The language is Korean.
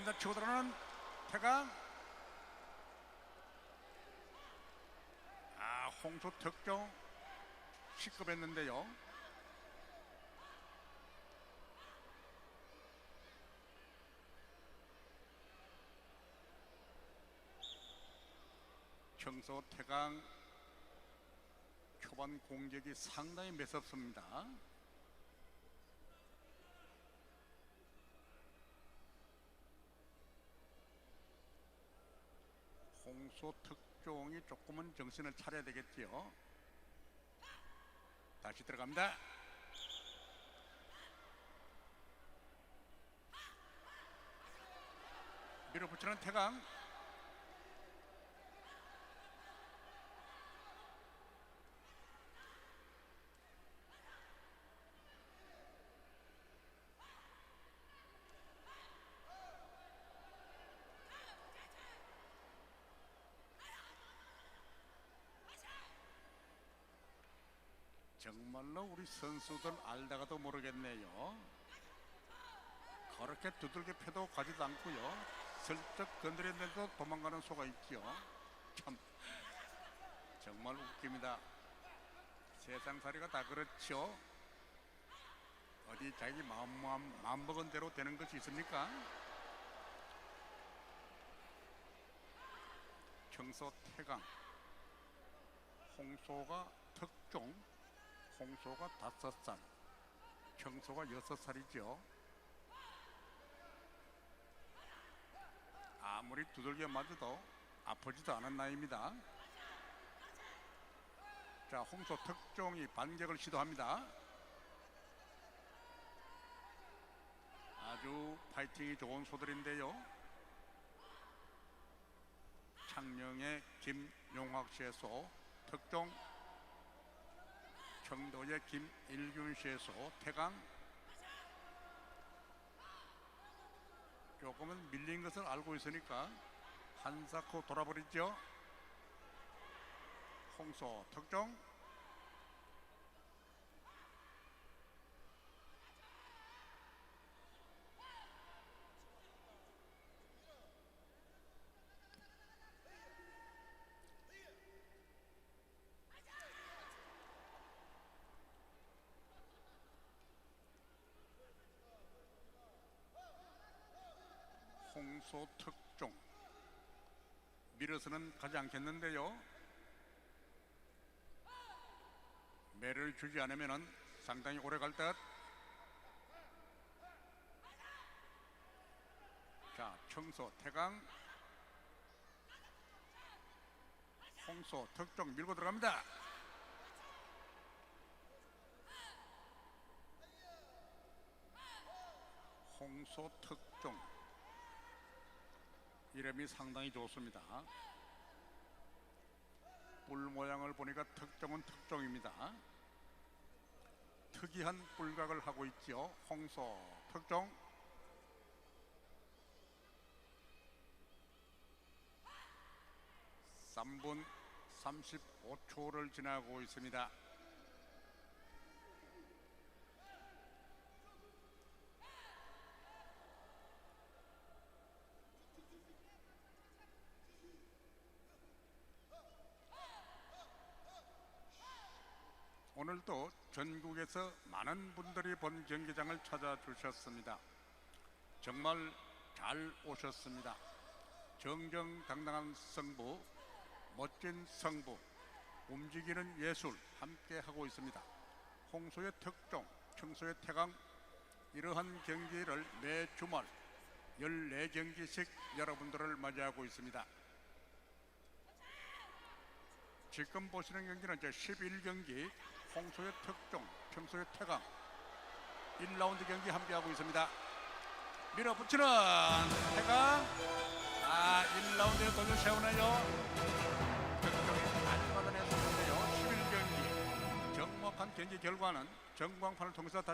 들어갑니다. 치고 들어가는 태강. 아, 홍수 특종 시급했는데요. 청소 태강 초반 공격이 상당히 매섭습니다. 홍소 특종이 조금은 정신을 차려야 되겠지요. 다시 들어갑니다. 밀어붙이는 태강. 정말로 우리 선수들 알다가도 모르겠네요. 그렇게 두들겨 패도 가지도 않고요. 슬쩍 건드렸는데도 도망가는 소가 있지요. 참 정말 웃깁니다. 세상살이가 다 그렇죠. 어디 자기 마음, 마음, 마음 먹은 대로 되는 것이 있습니까? 청소 태강 홍소가 특종 홍소가 다섯 살, 청소가 여섯 살이죠. 아무리 두들겨 맞아도 아프지도 않은 나이입니다. 자, 홍소 특종이 반격을 시도합니다. 아주 파이팅이 좋은 소들인데요. 창녕의 김용학 소 특종 청도의 김일균 소 태강. 조금은 밀린 것을 알고 있으니까 한사코 돌아버리죠. 홍소 특종 홍소 특종 밀어서는 가지 않겠는데요 매를 주지 않으면 상당히 오래 갈 듯. 자, 청소 태강 홍소 특종 밀고 들어갑니다. 홍소 특종 이름이 상당히 좋습니다. 뿔 모양을 보니까 특종은 특종입니다. 특이한 뿔각을 하고 있지요. 홍소 특종. 삼분 35초를 지나고 있습니다. 오늘도 전국에서 많은 분들이 본 경기장을 찾아주셨습니다. 정말 잘 오셨습니다. 정정당당한 승부, 멋진 승부, 움직이는 예술 함께 하고 있습니다. 홍소의 특종, 청소의 태강 이러한 경기를 매 주말 14경기씩 여러분들을 맞이하고 있습니다. 지금 보시는 경기는 이제 11경기 홍소의 특종, 평소의 태강 1라운드 경기 함께하고 있습니다. 밀어붙이는 태강 아 1라운드에 도전 세우네요. 특종이 잘 받아냈었는데요. 11경기 정확한 경기 결과는 전광판을 통해서 다